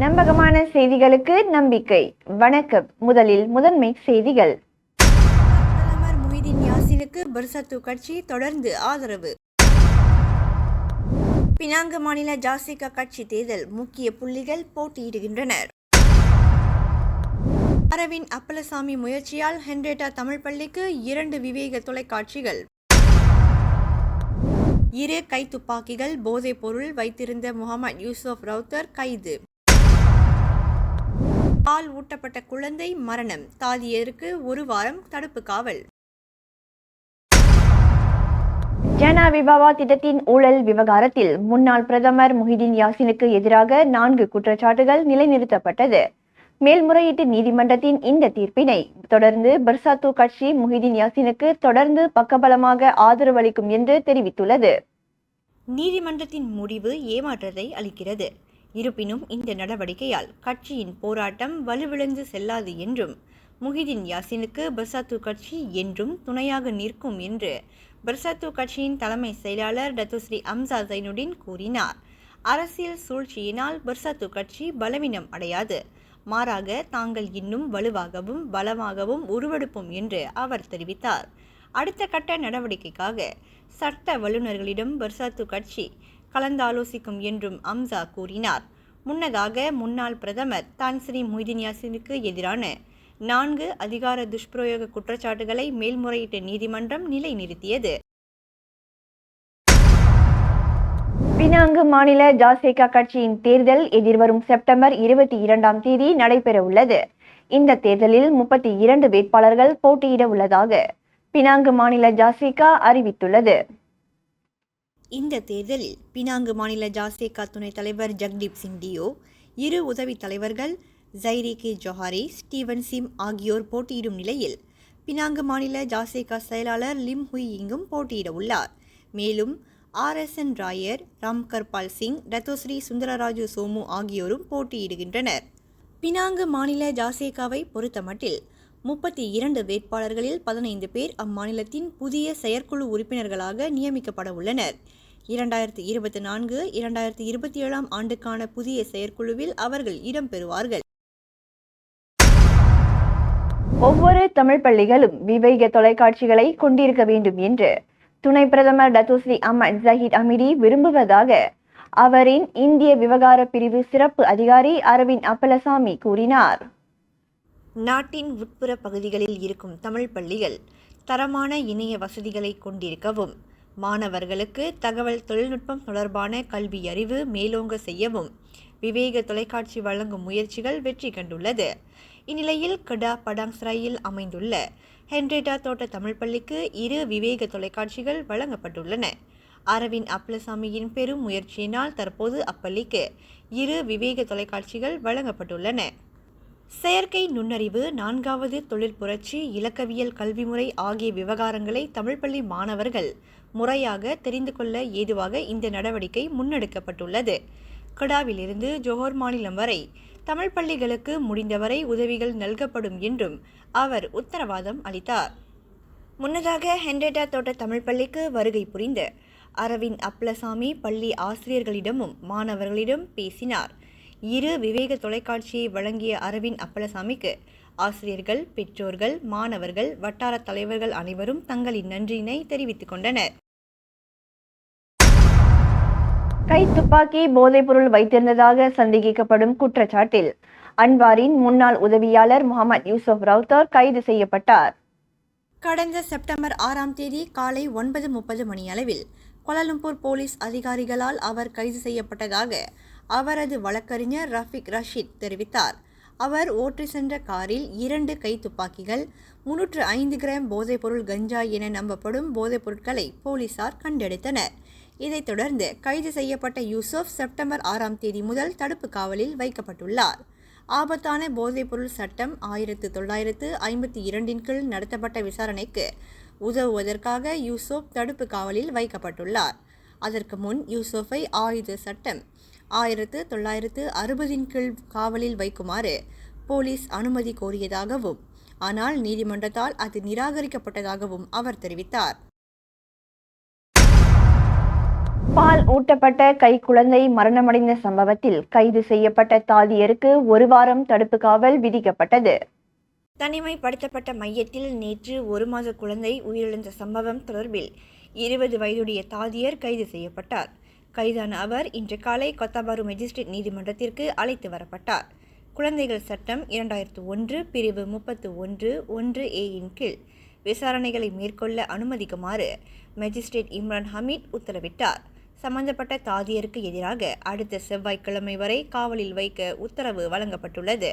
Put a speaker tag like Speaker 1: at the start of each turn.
Speaker 1: நம்பகமான செய்திகளுக்கு நம்பிக்கை. வணக்கம். முதலில் முதன்மை செய்திகள்.
Speaker 2: பிரதமர் முஹிதீன் யாசினுக்கு பர்சத்து கட்சி தொடர்ந்து ஆதரவு. பினாங்கு மாநில ஜாசிகா கட்சி தேர்தல் முக்கிய புள்ளிகள் போட்டியிடுகின்றனர். அரவிந்த் அப்பலசாமி முயற்சியால் ஹென்ரேட்டா தமிழ் பள்ளிக்கு இரண்டு விவேக தொலைக்காட்சிகள். இரு கைத்துப்பாக்கிகள் போதைப் பொருள் வைத்திருந்த முகமது யூசுப் ரவுத்தர் கைது. பால் ஊட்டப்பட்ட குழந்தை மரணம். தாதியருக்கு ஒரு வாரம் தடுப்பு காவல்.
Speaker 1: ஜனா விவாவா திட்டத்தின் ஊழல் விவகாரத்தில் முன்னாள் பிரதமர் முஹிதீன் யாசினுக்கு எதிராக நான்கு குற்றச்சாட்டுகள் நிலைநிறுத்தப்பட்டது. மேல்முறையீட்டு நீதிமன்றத்தின் இந்த தீர்ப்பினை தொடர்ந்து பர்சாத்து கட்சி முஹிதீன் யாசினுக்கு தொடர்ந்து பக்கபலமாக ஆதரவளிக்கும் என்று தெரிவித்துள்ளது.
Speaker 2: நீதிமன்றத்தின் முடிவு ஏமாற்றத்தை அளிக்கிறது. இருப்பினும் இந்த நடவடிக்கையால் கட்சியின் போராட்டம் வலுவிழந்து செல்லாது என்றும் முஹிதீன் யாசினுக்கு பர்சாத்து கட்சி என்றும் துணையாக நிற்கும் என்று பர்சாத்து கட்சியின் தலைமை செயலாளர் டத்துஸ்ரீ அம்சா ஜைனுடின் கூறினார். அரசியல் சூழ்ச்சியினால் பர்சாத்து கட்சி பலவீனம் அடையாது. மாறாக தாங்கள் இன்னும் வலுவாகவும் பலமாகவும் உருவெடுப்போம் என்று அவர் தெரிவித்தார். அடுத்த கட்ட நடவடிக்கைக்காக சட்ட வல்லுநர்களிடம் பர்சாத்து கட்சி கலந்தாலோசிக்கும் என்றும் அம்சா கூறினார். முன்னதாக முன்னாள் பிரதமர் தான் ஸ்ரீ மொய்தீன் யாசினுக்கு எதிரான நான்கு அதிகார துஷ்பிரயோக குற்றச்சாட்டுகளை மேல்முறையீட்டு நீதிமன்றம் நிலைநிறுத்தியது.
Speaker 1: பினாங்கு மாநில ஜாசேகா கட்சியின் தேர்தல் எதிர்வரும் செப்டம்பர் இருபத்தி இரண்டாம் தேதி நடைபெற உள்ளது. இந்த தேர்தலில் முப்பத்தி இரண்டு வேட்பாளர்கள் போட்டியிட உள்ளதாக பினாங்கு மாநில ஜாசேகா அறிவித்துள்ளது.
Speaker 2: இந்த தேர்தலில் பினாங்கு மாநில ஜாசேகா துணைத் தலைவர் ஜக்தீப் சிங் டியோ இரு உதவித் தலைவர்கள் Zairil Khir Johari Steven Sim ஆகியோர் போட்டியிடும் நிலையில் பினாங்கு மாநில ஜாசேகா செயலாளர் லிம் ஹுய் இங்கும் போட்டியிட உள்ளார். மேலும் R S N Rayer Ram Karpal Singh ரத்தோஸ்ரீ Sundararaju Somu ஆகியோரும் போட்டியிடுகின்றனர். பினாங்கு மாநில ஜாசேகாவை பொறுத்தமட்டில் முப்பத்தி இரண்டு வேட்பாளர்களில் பதினைந்து பேர் அம்மாநிலத்தின் புதிய செயற்குழு உறுப்பினர்களாக நியமிக்கப்பட உள்ளனர். இரண்டாயிரத்தி இருபத்தி நான்கு இரண்டாயிரத்தி இருபத்தி ஏழாம் ஆண்டுக்கான புதிய செயற்குழுவில் அவர்கள் இடம்பெறுவார்கள்
Speaker 1: ஒவ்வொரு தமிழ் பள்ளிகளும் விவேக தொலைக்காட்சிகளை கொண்டிருக்க வேண்டும் என்று துணை பிரதமர் டத்துஸ்ரீ அமன் ஜஹீத் அமிடி விரும்புவதாக அவரின் இந்திய விவகார பிரிவு சிறப்பு அதிகாரி அரவிந்த் அப்பலசாமி கூறினார்.
Speaker 2: நாட்டின் உட்புற பகுதிகளில் இருக்கும் தமிழ் பள்ளிகள் தரமான இணைய வசதிகளை கொண்டிருக்கவும் மாணவர்களுக்கு தகவல் தொழில்நுட்பம் தொடர்பான கல்வி அறிவு மேலோங்க செய்யவும் விவேக தொலைக்காட்சி வழங்கும் முயற்சிகள் வெற்றி கண்டுள்ளது. இந்நிலையில் கடா படாங்ஸ்ராயில் அமைந்துள்ள ஹென்ரேட்டா தோட்ட தமிழ் பள்ளிக்கு இரு விவேக தொலைக்காட்சிகள் வழங்கப்பட்டுள்ளன. அரவிந்த் அப்லசாமியின் பெரும் முயற்சியினால் தற்போது அப்பள்ளிக்கு இரு விவேக தொலைக்காட்சிகள் வழங்கப்பட்டுள்ளன. செயற்கை நுண்ணறிவு நான்காவது தொழில் புரட்சி இலக்கவியல் கல்விமுறை ஆகிய விவகாரங்களை தமிழ் பள்ளி மாணவர்கள் முறையாக தெரிந்து கொள்ள ஏதுவாக இந்த நடவடிக்கை முன்னெடுக்கப்பட்டுள்ளது. கடாவிலிருந்து ஜோஹர் மாநிலம் வரை தமிழ் பள்ளிகளுக்கு முடிந்தவரை உதவிகள் நல்கப்படும் என்றும் அவர் உத்தரவாதம் அளித்தார். முன்னதாக ஹென்ரேட்டா தோட்ட தமிழ் பள்ளிக்கு வருகை புரிந்த அரவிந்த் அப்லசாமி பள்ளி ஆசிரியர்களிடமும் மாணவர்களிடம் பேசினார். இரு விவேக தொலைக்காட்சியை வழங்கிய அரவிந்த் அப்பலசாமிக்கு ஆசிரியர்கள் பெற்றோர்கள் மாணவர்கள் வட்டார தலைவர்கள் அனைவரும் தங்களின் நன்றியினை தெரிவித்துக் கொண்டனர்.
Speaker 1: கை துப்பாக்கி போதைப்பொருள் வைத்திருந்ததாக சந்தேகிக்கப்படும் குற்றச்சாட்டில் அன்வாரின் முன்னாள் உதவியாளர் முகமது யூசுப் ரவுத்தர் கைது செய்யப்பட்டார்.
Speaker 2: கடந்த செப்டம்பர் ஆறாம் தேதி காலை ஒன்பது முப்பது மணியளவில் கோலாலம்பூர் போலீஸ் அதிகாரிகளால் அவர் கைது செய்யப்பட்டதாக அவரது வழக்கறிஞர் ரஃபிக் ரஷீத் தெரிவித்தார். அவர் ஓட்டி சென்ற காரில் இரண்டு கை துப்பாக்கிகள் முன்னூற்று ஐந்து கிராம் போதைப்பொருள் கஞ்சா என நம்பப்படும் போதைப் பொருட்களை போலீசார் கண்டெடுத்தனர். இதைத் தொடர்ந்து கைது செய்யப்பட்ட யூசுப் செப்டம்பர் ஆறாம் தேதி முதல் தடுப்பு காவலில் வைக்கப்பட்டுள்ளார். ஆபத்தான போதைப்பொருள் சட்டம் ஆயிரத்து தொள்ளாயிரத்து ஐம்பத்தி இரண்டின் கீழ் நடத்தப்பட்ட விசாரணைக்கு உதவுவதற்காக யூசுப் தடுப்பு காவலில் வைக்கப்பட்டுள்ளார். அதற்கு முன் யூசுஃபை ஆயுத சட்டம். ஆயிரத்து தொள்ளாயிரத்து அறுபதின் கீழ் காவலில் வைக்குமாறு போலீஸ் அனுமதி கோரியதாகவும் ஆனால் நீதிமன்றத்தால் அது நிராகரிக்கப்பட்டதாகவும் அவர் தெரிவித்தார்.
Speaker 1: பால் ஊட்டப்பட்ட கை குழந்தை மரணமடைந்த சம்பவத்தில் கைது செய்யப்பட்ட தாதியருக்கு ஒரு வாரம் தடுப்பு காவல் விதிக்கப்பட்டது.
Speaker 2: தனிமைப்படுத்தப்பட்ட மையத்தில் நேற்று ஒரு மாத குழந்தை உயிரிழந்த சம்பவம் தொடர்பில் இருபது வயதுடைய தாதியர் கைது செய்யப்பட்டார். கைதான அவர் இன்று காலை கொத்தபாரு மேஜிஸ்ட்ரேட் நீதிமன்றத்திற்கு அழைத்து வரப்பட்டார். குழந்தைகள் சட்டம் இரண்டாயிரத்து ஒன்று பிரிவு முப்பத்து ஒன்று ஒன்று ஏயின் கீழ் விசாரணைகளை மேற்கொள்ள அனுமதிக்குமாறு மேஜிஸ்ட்ரேட் இம்ரான் ஹமீத் உத்தரவிட்டார். சம்பந்தப்பட்ட தாதியருக்கு எதிராக அடுத்த செவ்வாய்க்கிழமை வரை காவலில் வைக்க உத்தரவு வழங்கப்பட்டுள்ளது.